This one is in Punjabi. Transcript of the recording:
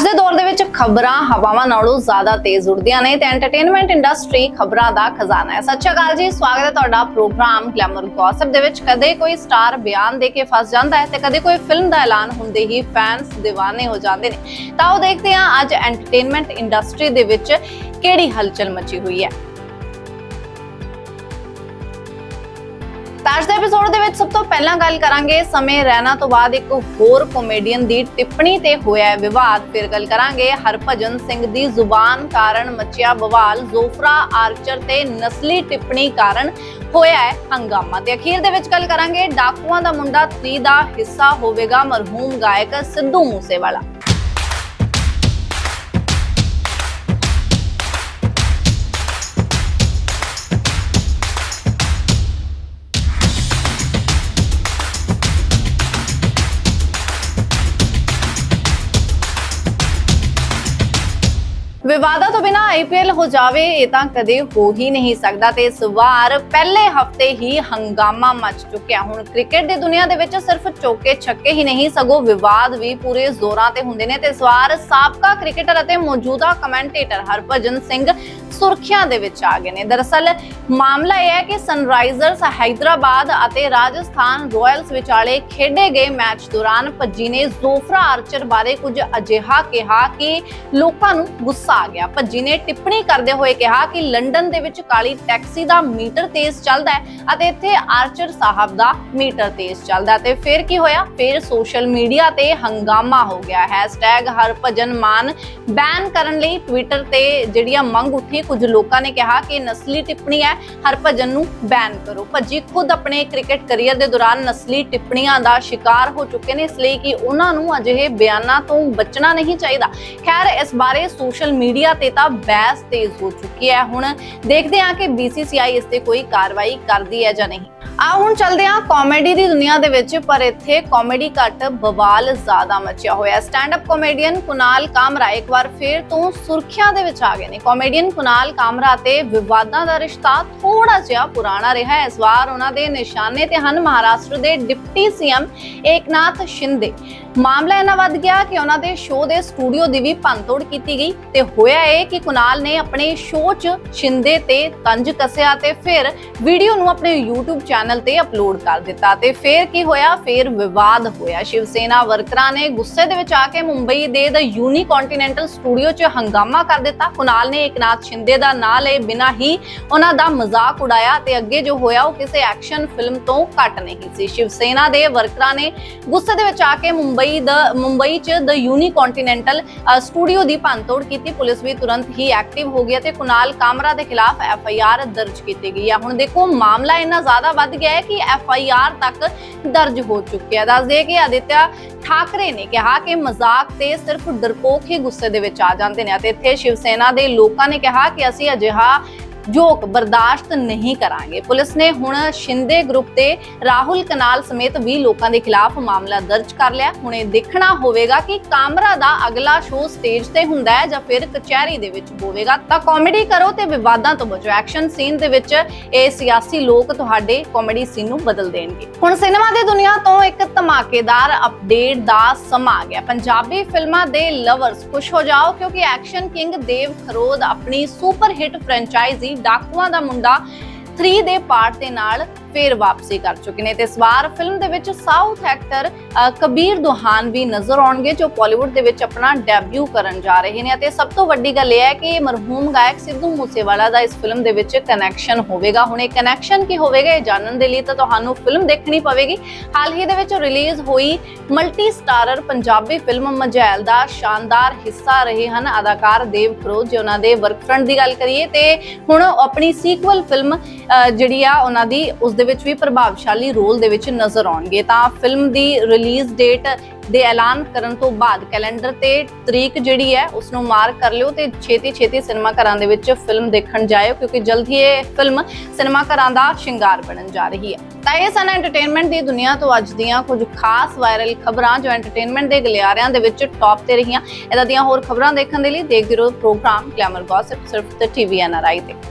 ਅੱਜ ਦੇ ਦੌਰ ਦੇ ਵਿੱਚ ਖਬਰਾਂ, ਹਵਾਵਾਂ ਨਾਲੋਂ ਜ਼ਿਆਦਾ ਤੇਜ਼ ਉੱਡਦੀਆਂ ਨੇ ਤੇ ਐਂਟਰਟੇਨਮੈਂਟ ਇੰਡਸਟਰੀ ਖਬਰਾਂ ਦਾ ਖਜ਼ਾਨਾ ਹੈ। ਸੱਚਾ ਗੱਲ ਜੀ, ਸਵਾਗਤ ਹੈ ਤੁਹਾਡਾ ਪ੍ਰੋਗਰਾਮ ਗਲੈਮਰ ਗੌਸਪ ਦੇ ਵਿੱਚ। ਕਦੇ ਕੋਈ ਸਟਾਰ ਬਿਆਨ ਦੇ ਕੇ ਫਸ ਜਾਂਦਾ ਹੈ ਤੇ ਕਦੇ ਕੋਈ ਫਿਲਮ ਦਾ ਐਲਾਨ ਹੁੰਦੇ ਹੀ ਫੈਨਸ ਦੀਵਾਨੇ ਹੋ ਜਾਂਦੇ ਨੇ। ਤਾਂ ਉਹ ਦੇਖਦੇ ਹਾਂ ਅੱਜ ਐਂਟਰਟੇਨਮੈਂਟ ਇੰਡਸਟਰੀ ਦੇ ਵਿੱਚ ਕਿਹੜੀ ਹਲਚਲ ਮਚੀ ਹੋਈ ਹੈ। ਤਾਂ ਅੱਜ ਦੇ ਐਪੀਸੋਡ ਦੇ ਵਿੱਚ ਸਭ ਤੋਂ ਪਹਿਲਾਂ ਗੱਲ ਕਰਾਂਗੇ ਸਮੇਂ ਰਹਿਣਾ ਤੋਂ ਬਾਅਦ ਇੱਕ ਹੋਰ ਕਾਮੇਡੀਅਨ ਦੀ ਟਿੱਪਣੀ ਤੇ ਹੋਇਆ ਵਿਵਾਦ। ਫਿਰ ਗੱਲ ਕਰਾਂਗੇ ਹਰਭਜਨ ਸਿੰਘ ਦੀ ਜ਼ੁਬਾਨ ਕਾਰਨ ਮਚਿਆ ਬਵਾਲ। ਜ਼ੋਫਰਾ ਆਰਚਰ ਤੇ ਨਸਲੀ ਟਿੱਪਣੀ ਕਾਰਨ ਹੋਇਆ ਹੈ ਹੰਗਾਮਾ। ਤੇ ਅਖੀਰ ਦੇ ਵਿੱਚ ਗੱਲ ਕਰਾਂਗੇ ਡਾਕੂਆਂ ਦਾ ਮੁੰਡਾ 3 ਦਾ ਹਿੱਸਾ ਹੋਵੇਗਾ ਮਰਹੂਮ ਗਾਇਕ ਸਿੱਧੂ ਮੂਸੇਵਾਲਾ। ਵਿਵਾਦਾਂ ਤੋਂ ਬਿਨਾ ਆਈਪੀਐਲ ਹੋ ਜਾਵੇ ਇਹ ਤਾਂ ਕਦੇ ਹੋ ਹੀ ਨਹੀਂ ਸਕਦਾ ਤੇ ਇਸ ਵਾਰ ਪਹਿਲੇ ਹਫ਼ਤੇ ਹੀ ਹੰਗਾਮਾ ਮਚ ਚੁੱਕਿਆ। ਹੁਣ ਕ੍ਰਿਕਟ ਦੀ ਦੁਨੀਆ ਦੇ ਵਿੱਚ ਸਿਰਫ ਚੌਕੇ ਛੱਕੇ ਹੀ ਨਹੀਂ, ਸਗੋਂ ਵਿਵਾਦ ਵੀ ਪੂਰੇ ਜ਼ੋਰਾਂ ਤੇ ਹੁੰਦੇ ਨੇ ਤੇ ਇਸ ਵਾਰ ਸਾਬਕਾ ਕ੍ਰਿਕਟਰ ਅਤੇ ਮੌਜੂਦਾ ਕਮੈਂਟੇਟਰ ਹਰਭਜਨ ਸਿੰਘ ਸੁਰਖੀਆਂ ਦੇ ਵਿੱਚ ਆ ਗਏ ਨੇ। ਦਰਅਸਲ ਮਾਮਲਾ ਇਹ ਹੈ ਕਿ ਸਨਰਾਈਜ਼ਰਸ ਹੈਦਰਾਬਾਦ ਅਤੇ ਰਾਜਸਥਾਨ ਰਾਇਲਸ ਵਿਚਾਲੇ ਖੇਡੇ ਗਏ ਮੈਚ ਦੌਰਾਨ ਭੱਜੀ ਨੇ ਜ਼ੋਫਰਾ ਆਰਚਰ ਬਾਰੇ ਕੁਝ ਅਜਿਹਾ ਕਿਹਾ ਕਿ ਲੋਕਾਂ ਨੂੰ ਗੁੱਸਾ ਆ ਗਿਆ। ਭੱਜੀ ਨੇ ਟਿੱਪਣੀ ਕਰਦੇ ਹੋਏ ਕਿਹਾ ਕਿ ਲੰਡਨ ਦੇ ਵਿੱਚ ਕਾਲੀ ਟੈਕਸੀ ਦਾ ਮੀਟਰ ਤੇਜ਼ ਚੱਲਦਾ ਹੈ ਅਤੇ ਇੱਥੇ ਆਰਚਰ ਸਾਹਿਬ ਦਾ ਮੀਟਰ ਤੇਜ਼ ਚੱਲਦਾ ਤੇ ਫਿਰ ਕੀ ਹੋਇਆ? ਫਿਰ ਸੋਸ਼ਲ ਮੀਡੀਆ ਤੇ ਹੰਗਾਮਾ ਹੋ ਗਿਆ। ਹੈਸ਼ਟੈਗ ਹਰਭਜਨ ਮਾਨ ਬੈਨ ਕਰਨ ਲਈ ਟਵਿੱਟਰ ਤੇ ਜਿਹੜੀ ਮੰਗ ਉੱਠੀ, ਕੁਝ ਲੋਕਾਂ ਨੇ ਕਿਹਾ ਕਿ ਨਸਲੀ ਟਿੱਪਣੀ ਹੈ ਹਰਭਜਨ ਨੂੰ ਬੈਨ ਕਰੋ। ਭੱਜੀ ਖੁਦ ਆਪਣੇ ਕ੍ਰਿਕਟ ਕੈਰੀਅਰ ਦੇ ਦੌਰਾਨ ਨਸਲੀ ਟਿੱਪਣੀਆਂ ਦਾ ਸ਼ਿਕਾਰ ਹੋ ਚੁੱਕੇ ਨੇ, ਇਸ ਲਈ ਕਿ ਉਹਨਾਂ ਨੂੰ ਅਜਿਹੇ ਬਿਆਨਾਂ ਤੋਂ ਬਚਣਾ ਨਹੀਂ ਚਾਹੀਦਾ। ਖੈਰ, ਇਸ ਬਾਰੇ ਸੋਸ਼ਲ ਮੀਡੀਆ ਤੇ ਤਾਂ ਬਹਿਸ ਤੇਜ਼ ਹੋ ਚੁੱਕੀ ਹੈ। ਹੁਣ ਦੇਖਦੇ ਹਾਂ ਕਿ BCCI ਇਸ ਤੇ ਕੋਈ ਕਾਰਵਾਈ ਕਰਦੀ ਹੈ ਜਾਂ ਨਹੀਂ। ਆ ਹੁਣ ਚੱਲਦੇ ਹਾਂ ਕਾਮੇਡੀ ਦੀ ਦੁਨੀਆ ਦੇ ਵਿੱਚ, ਪਰ ਇੱਥੇ ਕਾਮੇਡੀ ਘੱਟ ਬਵਾਲ ਜ਼ਿਆਦਾ ਮਚਿਆ ਹੋਇਆ stand up comedian Kunal Kamra, ਇੱਕ ਵਾਰ ਫੇਰ ਤੋਂ ਸੁਰਖੀਆਂ ਦੇ ਵਿੱਚ ਆ ਗਏ ਨੇ। ਕਾਮੇਡੀਅਨ ਕੁਨਾਲ ਕਾਮਰਾ ਤੇ ਵਿਵਾਦਾਂ ਦਾ ਰਿਸ਼ਤਾ ਥੋੜਾ ਜਿਹਾ ਪੁਰਾਣਾ ਰਿਹਾ ਹੈ। ਇਸ ਵਾਰ ਉਹਨਾਂ ਦੇ ਨਿਸ਼ਾਨੇ ਤੇ ਹਨ ਮਹਾਰਾਸ਼ਟਰ ਦੇ ਡਿਪਟੀ ਸੀਐਮ ਏਕਨਾਥ ਸ਼ਿੰਦੇ। ਮਾਮਲਾ ਇਹਨਾਂ ਵੱਧ ਗਿਆ ਕਿ ਉਹਨਾਂ ਦੇ ਸ਼ੋਅ ਦੇ ਸਟੂਡੀਓ ਦੀ ਵੀ ਭੰਨਤੋੜ ਕੀਤੀ ਗਈ ਤੇ ਹੋਇਆ ਇਹ ਕਿ ਕੁਨਾਲ ਨੇ ਆਪਣੇ ਸ਼ੋਅ 'ਚ ਸ਼ਿੰਦੇ ਤੇ ਤੰਜ ਕੱਸਿਆ ਤੇ ਫਿਰ ਵੀਡੀਓ ਨੂੰ ਆਪਣੇ YouTube ਚੈਨਲ ਤੇ ਅਪਲੋਡ ਕਰ ਦਿੱਤਾ ਤੇ ਫਿਰ ਕੀ ਹੋਇਆ? ਫਿਰ ਵਿਵਾਦ ਹੋਇਆ। ਸ਼ਿਵ ਸੇਨਾ ਵਰਕਰਾਂ ਨੇ ਗੁੱਸੇ ਦੇ ਵਿੱਚ ਆ ਕੇ ਮੁੰਬਈ ਦੇ ਦ ਯੂਨੀ ਕੰਟੀਨੈਂਟਲ ਸਟੂਡੀਓ 'ਚ ਹੰਗਾਮਾ ਕਰ ਦਿੱਤਾ। ਕੁਨਾਲ ਨੇ ਇਕਨਾਥ ਸ਼ਿੰਦੇ ਦਾ ਨਾਂ ਲਏ ਬਿਨਾਂ ਹੀ ਉਹਨਾਂ ਦਾ ਮਜ਼ਾਕ ਉਡਾਇਆ ਤੇ ਅੱਗੇ ਜੋ ਹੋਇਆ ਉਹ ਕਿਸੇ ਐਕਸ਼ਨ ਫਿਲਮ ਤੋਂ ਘੱਟ ਨਹੀਂ ਸੀ। ਸ਼ਿਵ ਸੇਨਾ ਦੇ ਵਰਕਰਾਂ ਨੇ ਗੁੱਸੇ ਦੇ ਵਿੱਚ ਆ ਕੇ ਮੁੰਬਈ ਦਾ ਮੁੰਬਈ 'ਚ ਦ ਯੂਨੀ ਕੰਟੀਨੈਂਟਲ ਸਟੂਡੀਓ ਦੀ ਭੰਨਤੋੜ ਕੀਤੀ। ਪੁਲਿਸ ਵੀ ਤੁਰੰਤ ਹੀ ਐਕਟਿਵ ਹੋ ਗਿਆ ਤੇ ਕੁਨਾਲ ਕਾਮਰਾ ਦੇ ਖਿਲਾਫ ਐਫ ਆਈ ਆਰ ਦਰਜ ਕੀਤੀ ਗਈ ਹੈ। ਹੁਣ ਦੇਖੋ, ਮਾਮਲਾ ਇੰਨਾ ਜ਼ਿਆਦਾ ਵੱਧ ਗਿਆ ਹੈ ਕਿ ਐਫ ਆਈ ਆਰ ਤੱਕ ਦਰਜ ਹੋ ਚੁੱਕਿਆ ਦੱਸ ਦਈਏ ਕਿ ਆਦਿਤਿਆ ਠਾਕਰੇ ਨੇ ਕਿਹਾ ਕਿ ਮਜ਼ਾਕ ਤੇ ਸਿਰਫ ਡਰਪੋਕ ਹੀ ਗੁੱਸੇ ਦੇ ਵਿੱਚ ਆ ਜਾਂਦੇ ਨੇ ਅਤੇ ਇੱਥੇ ਸ਼ਿਵ ਸੈਨਾ ਦੇ ਲੋਕਾਂ ਨੇ ਕਿਹਾ ਕਿ ਅਸੀਂ ਅਜਿਹਾ ਜੋਕ ਬਰਦਾਸ਼ਤ ਨਹੀਂ ਕਰਾਂਗੇ। ਪੁਲਿਸ ਨੇ ਹੁਣ ਸ਼ਿੰਦੇ ਗਰੁੱਪ ਤੇ ਰਾਹੁਲ ਕਨਾਲ ਸਮੇਤ 20 ਲੋਕਾਂ ਦੇ ਖਿਲਾਫ ਮਾਮਲਾ ਦਰਜ ਕਰ ਲਿਆ। ਹੁਣ ਇਹ ਦੇਖਣਾ ਹੋਵੇਗਾ ਕਿ ਕਾਮਰਾ ਦਾ ਅਗਲਾ ਸ਼ੋਅ ਸਟੇਜ ਤੇ ਹੁੰਦਾ ਹੈ ਜਾਂ ਫਿਰ ਕਚਹਿਰੀ ਦੇ ਵਿੱਚ ਹੋਵੇਗਾ। ਤਾਂ ਕਾਮੇਡੀ ਕਰੋ ਤੇ ਵਿਵਾਦਾਂ ਤੋਂ ਬਚੋ। ਐਕਸ਼ਨ ਸੀਨ ਦੇ ਵਿੱਚ ਇਹ ਸਿਆਸੀ ਲੋਕ ਤੁਹਾਡੇ ਕਾਮੇਡੀ ਸੀਨ ਨੂੰ ਬਦਲ ਦੇਣਗੇ। ਹੁਣ ਸਿਨੇਮਾ ਦੀ ਦੁਨੀਆ ਤੋਂ ਇੱਕ ਧਮਾਕੇਦਾਰ ਅਪਡੇਟ ਦਾ ਸਮਾਂ ਆ ਗਿਆ। ਪੰਜਾਬੀ ਫਿਲਮਾਂ ਦੇ ਲਵਰਸ ਖੁਸ਼ ਹੋ ਜਾਓ ਕਿਉਂਕਿ ਐਕਸ਼ਨ ਕਿੰਗ ਦੇਵ ਖਰੋਦ ਆਪਣੀ super hit franchise Dakuaan Da Munda 3 ਦੇ ਪਾਰਟ ਦੇ ਨਾਲ ਫੇਰ ਵਾਪਸੀ ਕਰ ਚੁੱਕੇ ਨੇ। ਤੇ ਇਸ ਵਾਰ ਫਿਲਮ ਦੇ ਵਿੱਚ ਸਾਊਥ ਐਕਟਰ ਕਬੀਰ ਦੁਹਾਨ ਵੀ ਨਜ਼ਰ ਆਉਣਗੇ, ਜੋ ਪਾਲੀਵੁੱਡ ਦੇ ਵਿੱਚ ਆਪਣਾ ਡੈਬਿਊ ਕਰਨ ਜਾ ਰਹੇ ਨੇ। ਅਤੇ ਸਭ ਤੋਂ ਵੱਡੀ ਗੱਲ ਇਹ ਹੈ ਕਿ ਮਰਹੂਮ ਗਾਇਕ ਸਿੱਧੂ ਮੂਸੇਵਾਲਾ ਦਾ ਇਸ ਫਿਲਮ ਦੇ ਵਿੱਚ ਕਨੈਕਸ਼ਨ ਹੋਵੇਗਾ। ਹੁਣ ਇਹ ਕਨੈਕਸ਼ਨ ਕੀ ਹੋਵੇਗਾ, ਇਹ ਜਾਣਨ ਦੇ ਲਈ ਤਾਂ ਤੁਹਾਨੂੰ ਫਿਲਮ ਦੇਖਣੀ ਪਵੇਗੀ। ਹਾਲ ਹੀ ਦੇ ਵਿੱਚ ਰਿਲੀਜ਼ ਹੋਈ multi starrer Punjabi film Majail ਦਾ ਸ਼ਾਨਦਾਰ ਹਿੱਸਾ ਰਹੇ ਹਨ ਅਦਾਕਾਰ ਦੇਵ ਖਰੋਜ ਜੇ ਉਹਨਾਂ ਦੇ ਵਰਕ ਫਰੰਟ ਦੀ ਗੱਲ ਕਰੀਏ। ਤੇ ਹੁਣ ਆਪਣੀ ਸੀਕਵਲ ਫਿਲਮ ਜਿਹੜੀ ਆ, ਉਹਨਾਂ ਦੀ ਉਸ ਦੇ ਵਿੱਚ ਵੀ ਪ੍ਰਭਾਵਸ਼ਾਲੀ ਰੋਲ ਦੇ ਵਿੱਚ ਨਜ਼ਰ ਆਉਣਗੇ। ਤਾਂ ਫਿਲਮ ਦੀ ਰਿਲੀਜ਼ ਡੇਟ ਦੇ ਐਲਾਨ ਕਰਨ ਤੋਂ ਬਾਅਦ ਕੈਲੰਡਰ ਤੇ ਤਰੀਕ ਜਿਹੜੀ ਹੈ ਉਸ ਨੂੰ ਮਾਰਕ ਕਰ ਲਿਓ ਤੇ ਛੇਤੀ ਛੇਤੀ ਸਿਨੇਮਾ ਘਰਾਂ ਦੇ ਵਿੱਚ ਫਿਲਮ ਦੇਖਣ ਜਾਇਓ, ਕਿਉਂਕਿ ਜਲਦ ਹੀ ਇਹ ਫਿਲਮ ਸਿਨੇਮਾ ਘਰਾਂ ਦਾ ਸ਼ਿੰਗਾਰ ਬਣਨ ਜਾ ਰਹੀ ਹੈ। ਤਾਂ ਇਹ ਸਨ ਐਂਟਰਟੇਨਮੈਂਟ ਦੀ ਦੁਨੀਆ ਤੋਂ ਅੱਜ ਦੀਆਂ ਕੁਝ ਖਾਸ ਵਾਇਰਲ ਖਬਰਾਂ ਜੋ ਐਂਟਰਟੇਨਮੈਂਟ ਦੇ ਗਲਿਆਰਿਆਂ ਦੇ ਵਿੱਚ ਟੌਪ ਤੇ ਰਹੀਆਂ। ਇਦਾਂ ਦੀਆਂ ਹੋਰ ਖਬਰਾਂ ਦੇਖਣ ਦੇ ਲਈ ਦੇਖਦੇ ਰਹੋ ਪ੍ਰੋਗਰਾਮ ਗਲੈਮਰ ਗੌਸਿਪ ਸਿਰਫ ਤੇ ਟੀਵੀ ਐਨਆਰਆਈ ਤੇ।